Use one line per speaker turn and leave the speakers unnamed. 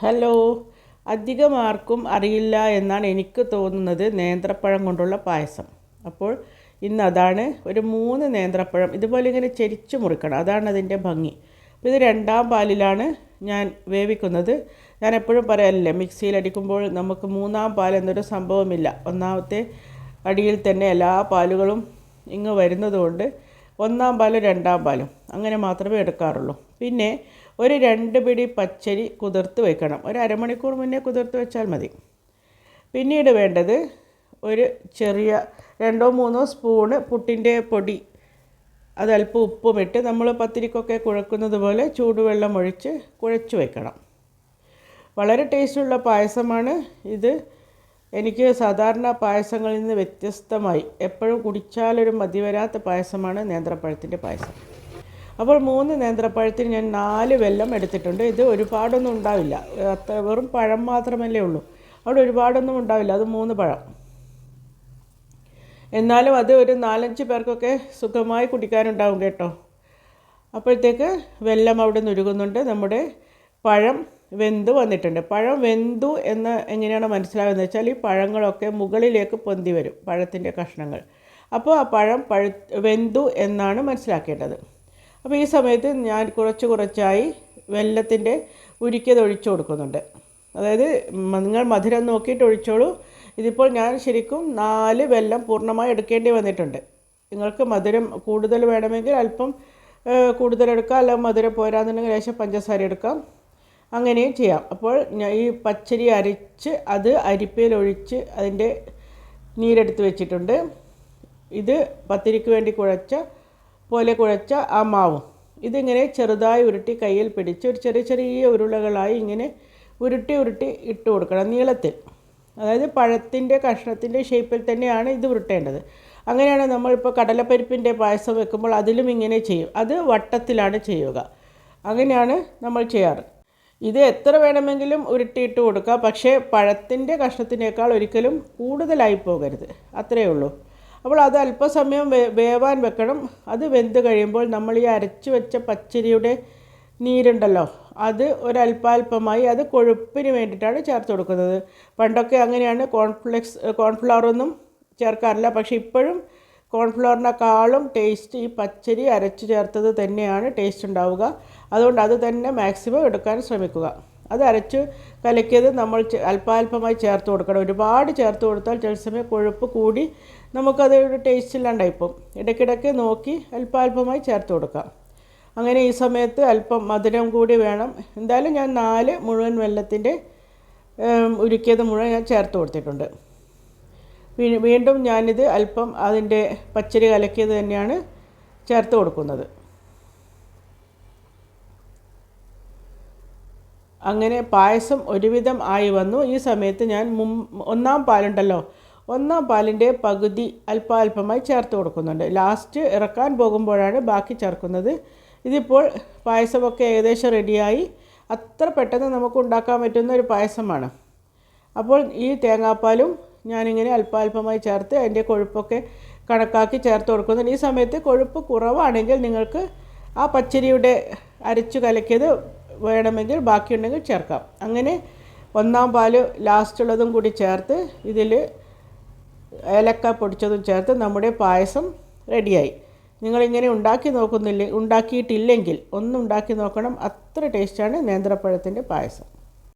Hello. അധികം ആർക്കും അറിയില്ല എന്നാണ് എനിക്ക് തോന്നുന്നത് നേന്ത്രപ്പഴം കൊണ്ടുള്ള പായസം. അപ്പോൾ ഇന്ന് അതാണ് ഒരു മൂന്ന് നേന്ത്രപ്പഴം ഇതുപോലെ ഇങ്ങനെ ചെരിച്ച് മുറിക്കണം. അതാണ് അതിന്റെ ഭംഗി. അപ്പോൾ ഇത് രണ്ടാം പാലിലാണ് ഞാൻ വേവിക്കുന്നത്. ഞാൻ എപ്പോഴും പറയാറില്ലേ മിക്സിയിൽ അടിക്കുമ്പോൾ നമുക്ക് മൂന്നാം പാൽ എന്നൊരു സംഭവമില്ല. ഒന്നാമത്തെ അടിയിൽ തന്നെ എല്ലാ പാലുകളും ഇങ്ങ് വരുന്നതുകൊണ്ട് ഒന്നാം പാലും രണ്ടാം പാലും അങ്ങനെ മാത്രമേ എടുക്കാറുള്ളൂ. പിന്നെ ഒരു രണ്ട് പിടി പച്ചരി കുതിർത്ത് വെക്കണം. ഒരു അരമണിക്കൂർ മുന്നേ കുതിർത്ത് വെച്ചാൽ മതി. പിന്നീട് വേണ്ടത് ഒരു ചെറിയ രണ്ടോ മൂന്നോ സ്പൂണ് പുട്ടിന്റെ പൊടി. അതല്പം ഉപ്പുമിട്ട് നമ്മൾ പത്തിരിക്കൊക്കെ കുഴക്കുന്നത് പോലെ ചൂടുവെള്ളം ഒഴിച്ച് കുഴച്ച് വെക്കണം. വളരെ ടേസ്റ്റുള്ള പായസമാണ് ഇത്. എനിക്ക് സാധാരണ പായസങ്ങളിൽ നിന്ന് വ്യത്യസ്തമായി എപ്പോഴും കുടിച്ചാലൊരു മതി വരാത്ത പായസമാണ് നേന്ത്രപ്പഴത്തിന്റെ പായസം. അപ്പോൾ മൂന്ന് നേന്ത്രപ്പഴത്തിന് ഞാൻ നാല് വെല്ലം എടുത്തിട്ടുണ്ട്. ഇത് ഒരുപാടൊന്നും ഉണ്ടാവില്ല. വെറും പഴം മാത്രമല്ലേ ഉള്ളൂ. അവിടെ ഒരുപാടൊന്നും ഉണ്ടാവില്ല. അത് മൂന്ന് പഴം. എന്നാലും അത് ഒരു നാലഞ്ച് പേർക്കൊക്കെ സുഖമായി കുടിക്കാനുണ്ടാവും കേട്ടോ. അപ്പോഴത്തേക്ക് വെല്ലം അവിടെ നിന്ന് ഉരുകുന്നുണ്ട്. നമ്മുടെ പഴം വെന്ത് വന്നിട്ടുണ്ട്. പഴം വെന്തു എന്ന് എങ്ങനെയാണ് മനസ്സിലാകുന്നത് വെച്ചാൽ ഈ പഴങ്ങളൊക്കെ മുകളിലേക്ക് പൊന്തി വരും. പഴത്തിന്റെ കഷ്ണങ്ങൾ. അപ്പോൾ ആ പഴം പഴു വെന്തു എന്നാണ് മനസ്സിലാക്കേണ്ടത്. അപ്പോൾ ഈ സമയത്ത് ഞാൻ കുറച്ച് കുറച്ചായി വെല്ലത്തിന്റെ ഉരുക്കിയത് ഒഴിച്ചു കൊടുക്കുന്നുണ്ട്. അതായത് നിങ്ങൾ മധുരം നോക്കിയിട്ട് ഒഴിച്ചോളൂ. ഇതിപ്പോൾ ഞാൻ ശരിക്കും നാല് വെല്ലം പൂർണമായി എടുക്കേണ്ടി വന്നിട്ടുണ്ട്. നിങ്ങൾക്ക് മധുരം കൂടുതൽ വേണമെങ്കിൽ അല്പം കൂടുതൽ എടുക്കാം. അല്ലെങ്കിൽ മധുരം പോരാന്നുണ്ടെങ്കിൽ ലേശം പഞ്ചസാര എടുക്കാം. അങ്ങനെയും ചെയ്യാം. അപ്പോൾ ഈ പച്ചരി അരിച്ച് അത് അരിപ്പയിലൊഴിച്ച് അതിന്റെ നീരെടുത്ത് വെച്ചിട്ടുണ്ട്. ഇത് പത്തിരിക്ക് വേണ്ടി കുഴച്ച പോലെ കുഴച്ച ആ മാവും. ഇതിങ്ങനെ ചെറുതായി ഉരുട്ടി കയ്യിൽ പിടിച്ച് ഒരു ചെറിയ ചെറിയ ഉരുളകളായി ഇങ്ങനെ ഉരുട്ടി ഉരുട്ടി ഇട്ട് കൊടുക്കണം നീളത്തിൽ. അതായത് പഴത്തിന്റെ കഷ്ണത്തിന്റെ ഷേപ്പിൽ തന്നെയാണ് ഇത് ഉരുട്ടേണ്ടത്. അങ്ങനെയാണ് നമ്മളിപ്പോൾ കടലപ്പരിപ്പിന്റെ പായസം വെക്കുമ്പോൾ അതിലും ഇങ്ങനെ ചെയ്യും. അത് വട്ടത്തിലാണ് ചെയ്യുക. അങ്ങനെയാണ് നമ്മൾ ചെയ്യാറ്. ഇത് എത്ര വേണമെങ്കിലും ഉരുട്ടിയിട്ട് കൊടുക്കുക പക്ഷേ പഴത്തിന്റെ കഷ്ണത്തിനേക്കാൾ ഒരിക്കലും കൂടുതലായി പോകരുത്. അത്രയേ ഉള്ളൂ. അപ്പോൾ അത് അല്പസമയം വേ വേവാൻ വെക്കണം. അത് വെന്ത് കഴിയുമ്പോൾ നമ്മൾ ഈ അരച്ച് വെച്ച പച്ചരിയുടെ നീരുണ്ടല്ലോ അത് ഒരല്പാൽപമായി അത് കൊഴുപ്പിന് വേണ്ടിയിട്ടാണ് ചേർത്ത് കൊടുക്കുന്നത്. പണ്ടൊക്കെ അങ്ങനെയാണ് കോൺഫ്ലെക്സ് കോൺഫ്ലവറൊന്നും ചേർക്കാറില്ല. പക്ഷേ ഇപ്പോഴും കോൺഫ്ലവറിനേക്കാളും ടേസ്റ്റ് ഈ പച്ചരി അരച്ച് ചേർത്തത് തന്നെയാണ് ടേസ്റ്റ് ഉണ്ടാവുക. അതുകൊണ്ട് അത് തന്നെ മാക്സിമം എടുക്കാൻ ശ്രമിക്കുക. അത് അരച്ച് കലക്കിയത് നമ്മൾ അല്പാൽപമായി ചേർത്ത് കൊടുക്കണം. ഒരുപാട് ചേർത്ത് കൊടുത്താൽ ചില സമയം കൊഴുപ്പ് കൂടി നമുക്കത് ഒരു ടേസ്റ്റ് ഇല്ലാണ്ടായിപ്പോൾ ഇടയ്ക്കിടയ്ക്ക് നോക്കി അല്പാൽപമായി ചേർത്ത് കൊടുക്കാം. അങ്ങനെ ഈ സമയത്ത് അല്പം മധുരം കൂടി വേണം. എന്തായാലും ഞാൻ നാല് മുഴുവൻ വെള്ളത്തിന്റെ ഉരുക്കിയത് മുഴുവൻ ഞാൻ ചേർത്ത് കൊടുത്തിട്ടുണ്ട്. വീണ്ടും ഞാനിത് അല്പം അതിന്റെ പച്ചരി കലക്കിയത് തന്നെയാണ് ചേർത്ത് കൊടുക്കുന്നത്. അങ്ങനെ പായസം ഒരുവിധം ആയി വന്നു. ഈ സമയത്ത് ഞാൻ മും ഒന്നാം പാലുണ്ടല്ലോ ഒന്നാം പാലിന്റെ പകുതി അല്പാൽപമായി ചേർത്ത് കൊടുക്കുന്നുണ്ട്. ലാസ്റ്റ് ഇറക്കാൻ പോകുമ്പോഴാണ് ബാക്കി ചേർക്കുന്നത്. ഇതിപ്പോൾ പായസമൊക്കെ ഏകദേശം റെഡിയായി. അത്ര പെട്ടെന്ന് നമുക്ക് ഉണ്ടാക്കാൻ പറ്റുന്ന ഒരു പായസമാണ്. അപ്പോൾ ഈ തേങ്ങാപ്പാലും ഞാനിങ്ങനെ അല്പാൽപമായി ചേർത്ത് അതിന്റെ കൊഴുപ്പൊക്കെ കണക്കാക്കി ചേർത്ത് കൊടുക്കുന്നുണ്ട്. ഈ സമയത്ത് കൊഴുപ്പ് കുറവാണെങ്കിൽ നിങ്ങൾക്ക് ആ പച്ചരിയുടെ അരച്ചു കലക്കിയത് വേണമെങ്കിൽ ബാക്കിയുണ്ടെങ്കിൽ ചേർക്കാം. അങ്ങനെ ഒന്നാം പാൽ ലാസ്റ്റുള്ളതും കൂടി ചേർത്ത് ഇതിൽ ഏലക്ക പൊടിച്ചതും ചേർത്ത് നമ്മുടെ പായസം റെഡിയായി നിങ്ങളിങ്ങനെ ഉണ്ടാക്കി നോക്കുന്നില്ല ഉണ്ടാക്കിയിട്ടില്ലെങ്കിൽ ഒന്നുണ്ടാക്കി നോക്കണം. അത്ര ടേസ്റ്റാണ് നേന്ത്രപ്പഴത്തിന്റെ പായസം.